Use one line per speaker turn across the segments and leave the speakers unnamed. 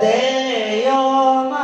તે યો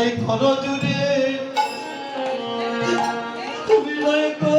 সেই ঘর জুড়ে তুমি নয় গো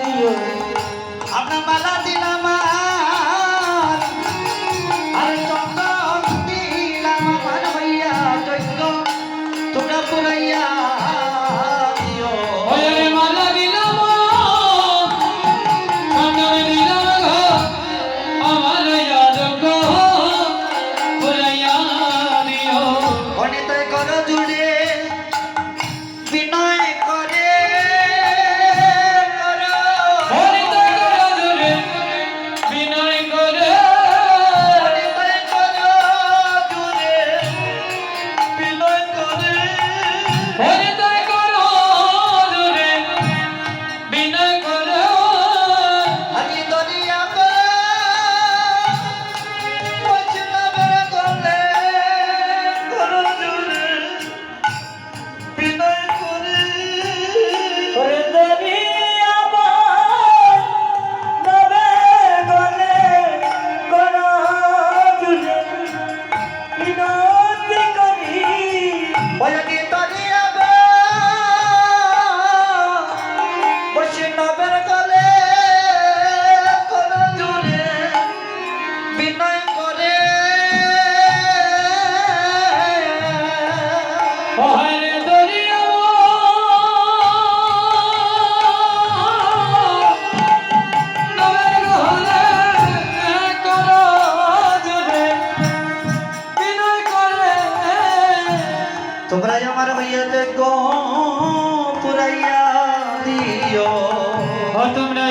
দিও।
আপনার মালা দিলাম বিনয় করে। তোমরা আমার। ভাইয়াতে গো পুরাইয়া দিও।
তোমরা